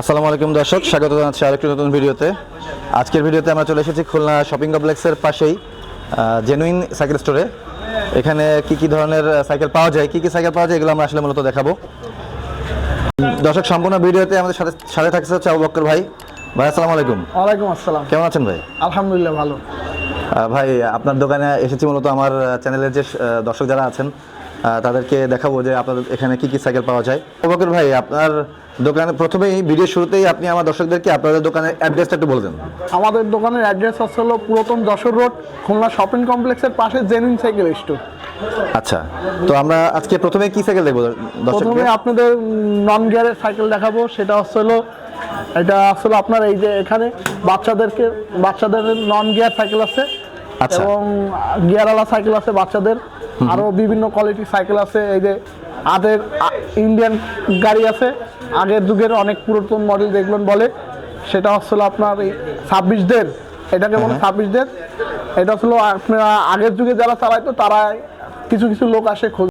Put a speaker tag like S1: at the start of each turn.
S1: আসসালামু আলাইকুম দর্শক স্বাগত জানাচ্ছি আরেকটি নতুন ভিডিওতে। আজকের ভিডিওতে আমরা চলে এসেছি খুলনা শপিং কমপ্লেক্সের পাশেই জেনুইন সাইকেল স্টোরে এখানে কি কি ধরনের সাইকেল পাওয়া যায় কি কি সাইকেল পাওয়া যায় এগুলো আমরা আসলে মূলত দেখাবো। দর্শক সম্পূর্ণ ভিডিওতে আমাদের সাথে সাথে থাকছে হচ্ছে আবু বক্কর ভাই। ভাই আসসালামু আলাইকুম।
S2: ওয়ালাইকুম আসসালাম।
S1: কেমন আছেন ভাই?
S2: আলহামদুলিল্লাহ ভালো।
S1: ভাই আপনার দোকানে এসেছি মূলত আমার চ্যানেলের যে দর্শক যারা আছেন তাদেরকে দেখাবো যে আপনাদের এখানে কি কি সাইকেল পাওয়া যায়। বকর ভাই আপনার দোকানে প্রথমেই ভিডিও শুরুতেই আপনি আমার দর্শকদেরকে আপনাদের দোকানের অ্যাড্রেসটা একটু বলে দেন।
S2: আমাদের দোকানের অ্যাড্রেস হচ্ছে হলো পুরাতন যশোর রোড খুলনা শপিং কমপ্লেক্সের পাশে জেনুইন সাইকেল স্টোর
S1: আচ্ছা তো আমরা আজকে প্রথমে কি সাইকেল দেখব
S2: প্রথমে আপনাদের নন গিয়ারের সাইকেল দেখাবো সেটা হচ্ছে হলো এটা আসলে আপনার এই যে এখানে বাচ্চাদেরকে বাচ্চাদের নন গিয়ার সাইকেল আছে
S1: আচ্ছা।
S2: এবং গিয়ারওয়ালা সাইকেল আছে বাচ্চাদের। আরও বিভিন্ন কোয়ালিটির সাইকেল আছে এই যে আদের ইন্ডিয়ান গাড়ি আছে আগের যুগের অনেক পুরাতন মডেল দেখবেন বলে সেটা হচ্ছিল আপনার এই ছাব্বিশ দের এটাকে বলে
S1: হ্যাঁ।
S2: ছাব্বিশ দের এটা হলো আপনার আগের যুগে যারা চালাইতো তারা কিছু কিছু লোক আসে খোঁজ